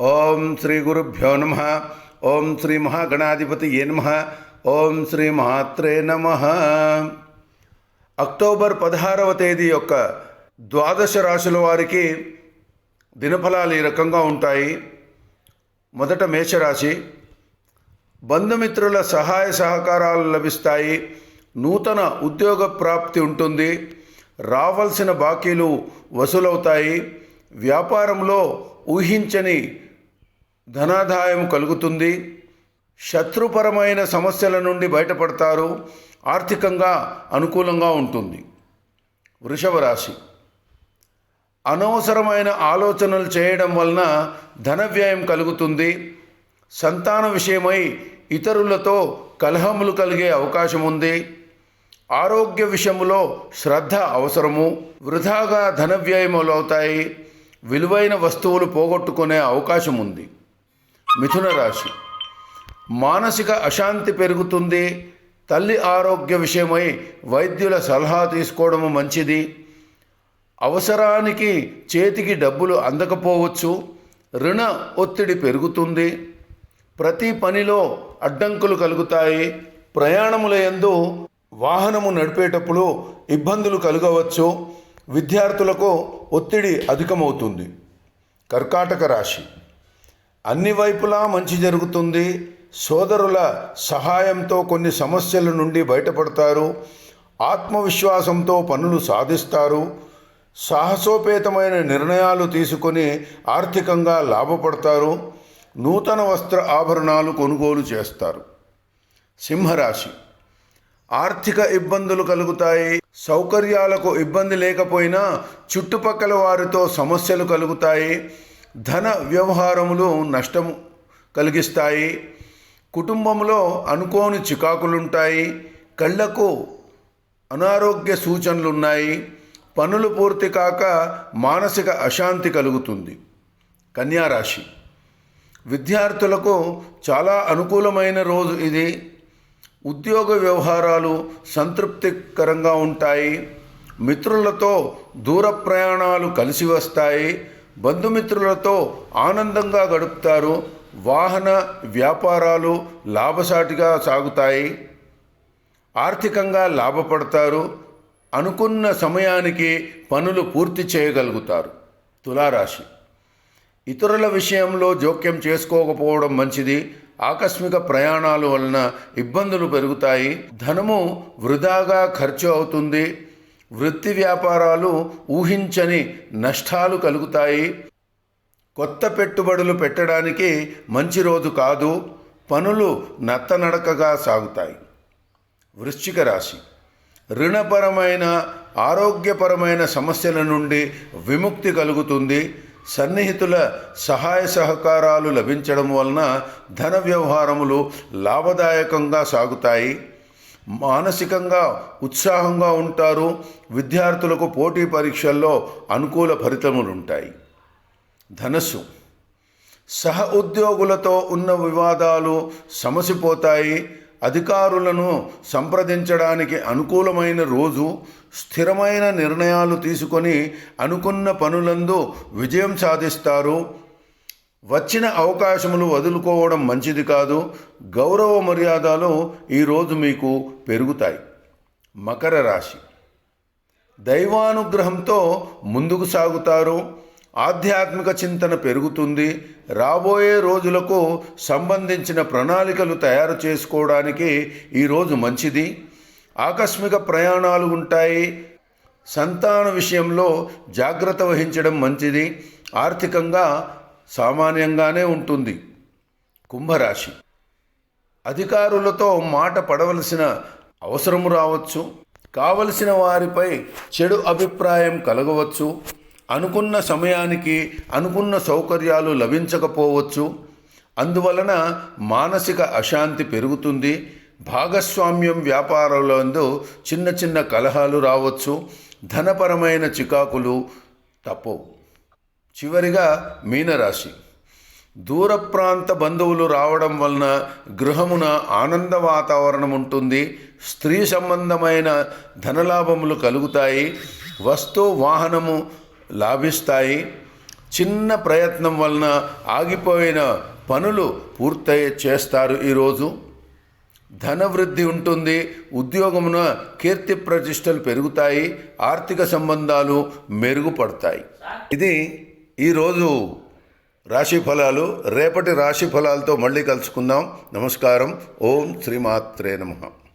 ఓం శ్రీ గురుభ్యో నమ. ఓం శ్రీ మహాగణాధిపతి ఏ నమ. ఓం శ్రీ మహాత్రే నమ. అక్టోబర్ పదహారవ తేదీ యొక్క ద్వాదశ రాశుల వారికి దినఫలాలు ఈ రకంగా ఉంటాయి. మొదట మేషరాశి. బంధుమిత్రుల సహాయ సహకారాలు లభిస్తాయి. నూతన ఉద్యోగ ప్రాప్తి ఉంటుంది. రావాల్సిన బాకీలు వసూలవుతాయి. వ్యాపారంలో ఊహించని ధనాదాయం కలుగుతుంది. శత్రుపరమైన సమస్యల నుండి బయటపడతారు. ఆర్థికంగా అనుకూలంగా ఉంటుంది. వృషభ రాశి అనవసరమైన ఆలోచనలు చేయడం వలన ధన వ్యయం కలుగుతుంది. సంతాన విషయమై ఇతరులతో కలహములు కలిగే అవకాశం ఉంది. ఆరోగ్య విషయంలో శ్రద్ధ అవసరము. వృధాగా ధన వ్యయములు అవుతాయి విలువైన వస్తువులు పోగొట్టుకునే అవకాశం ఉంది. మిథున రాశి. మానసిక అశాంతి పెరుగుతుంది తల్లి ఆరోగ్య విషయమై వైద్యుల సలహా తీసుకోవడం మంచిది. అవసరానికి చేతికి డబ్బులు అందకపోవచ్చు రుణ ఒత్తిడి పెరుగుతుంది. ప్రతి పనిలో అడ్డంకులు కలుగుతాయి. ప్రయాణముల యందు వాహనము నడిపేటప్పుడు ఇబ్బందులు కలగవచ్చు. విద్యార్థులకు ఒత్తిడి అధికమవుతుంది. కర్కాటక రాశి. అన్ని వైపులా మంచి జరుగుతుంది. సోదరుల సహాయంతో కొన్ని సమస్యల నుండి బయటపడతారు. ఆత్మవిశ్వాసంతో పనులు సాధిస్తారు. సాహసోపేతమైన నిర్ణయాలు తీసుకొని ఆర్థికంగా లాభపడతారు. నూతన వస్త్ర ఆభరణాలు కొనుగోలు చేస్తారు. సింహరాశి. ఆర్థిక ఇబ్బందులు కలుగుతాయి. సౌకర్యాలకు ఇబ్బంది లేకపోయినా చుట్టుపక్కల వారితో సమస్యలు కలుగుతాయి. ధన వ్యవహారములు నష్టము కలిగిస్తాయి. కుటుంబంలో అనుకోని చికాకులుంటాయి. కళ్ళకు అనారోగ్య సూచనలు ఉన్నాయి పనులు పూర్తి కాక మానసిక అశాంతి కలుగుతుంది. కన్యారాశి. విద్యార్థులకు చాలా అనుకూలమైన రోజు ఇది. ఉద్యోగ వ్యవహారాలు సంతృప్తికరంగా ఉంటాయి. మిత్రులతో దూర ప్రయాణాలు కలిసి వస్తాయి. బంధుమిత్రులతో ఆనందంగా గడుపుతారు. వాహన వ్యాపారాలు లాభసాటిగా సాగుతాయి. ఆర్థికంగా లాభపడతారు. అనుకున్న సమయానికి పనులు పూర్తి చేయగలుగుతారు. తులారాశి. ఇతరుల విషయంలో జోక్యం చేసుకోకపోవడం మంచిది. ఆకస్మిక ప్రయాణాల వలన ఇబ్బందులు పెరుగుతాయి. ధనము వృధాగా ఖర్చు అవుతుంది. వృత్తి వ్యాపారాలు ఊహించని నష్టాలు కలుగుతాయి. కొత్త పెట్టుబడులు పెట్టడానికి మంచి రోజు కాదు. పనులు నత్తనడకగా సాగుతాయి. వృశ్చిక రాశి. రుణపరమైన ఆరోగ్యపరమైన సమస్యల నుండి విముక్తి కలుగుతుంది. సన్నిహితుల సహాయ సహకారాలు లభించడం వలన ధన వ్యవహారములు లాభదాయకంగా సాగుతాయి. మానసికంగా ఉత్సాహంగా ఉంటారు. విద్యార్థులకు పోటీ పరీక్షల్లో అనుకూల ఫలితములు ఉంటాయి ధనస్సు. సహ ఉద్యోగులతో ఉన్న వివాదాలు సమసిపోతాయి. అధికారులను సంప్రదించడానికి అనుకూలమైన రోజు స్థిరమైన నిర్ణయాలు తీసుకొని అనుకున్న పనులందు విజయం సాధిస్తారు. వచ్చిన అవకాశములు వదులుకోవడం మంచిది కాదు గౌరవ మర్యాదలు ఈరోజు మీకు పెరుగుతాయి. మకర రాశి. దైవానుగ్రహంతో ముందుకు సాగుతారు ఆధ్యాత్మిక చింతన పెరుగుతుంది రాబోయే రోజులకు సంబంధించిన ప్రణాళికలు తయారు చేసుకోవడానికి ఈరోజు మంచిది. ఆకస్మిక ప్రయాణాలు ఉంటాయి సంతాన విషయంలో జాగ్రత్త వహించడం మంచిది. ఆర్థికంగా సామాన్యంగానే ఉంటుంది. కుంభరాశి. అధికారులతో మాట పడవలసిన అవసరము రావచ్చు. కావలసిన వారిపై చెడు అభిప్రాయం కలగవచ్చు. అనుకున్న సమయానికి అనుకున్న సౌకర్యాలు లభించకపోవచ్చు. అందువలన మానసిక అశాంతి పెరుగుతుంది. భాగస్వామ్యం వ్యాపారంలో చిన్న చిన్న కలహాలు రావచ్చు. ధనపరమైన చికాకులు తప్పవు. చివరిగా మీనరాశి. దూర ప్రాంత బంధువులు రావడం వలన గృహమున ఆనంద వాతావరణం ఉంటుంది. స్త్రీ సంబంధమైన ధనలాభములు కలుగుతాయి. వస్తు వాహనము లాభిస్తాయి. చిన్న ప్రయత్నం వలన ఆగిపోయిన పనులు పూర్తయి చేస్తారు ఈరోజు. ధనవృద్ధి ఉంటుంది. ఉద్యోగమున కీర్తి ప్రతిష్టలు పెరుగుతాయి. ఆర్థిక సంబంధాలు మెరుగుపడతాయి. ఇది ఈరోజు రాశి ఫలాలు రేపటి రాశి ఫలాలతో మళ్ళీ కలుసుకుందాం. నమస్కారం. ఓం శ్రీమాత్రే నమః.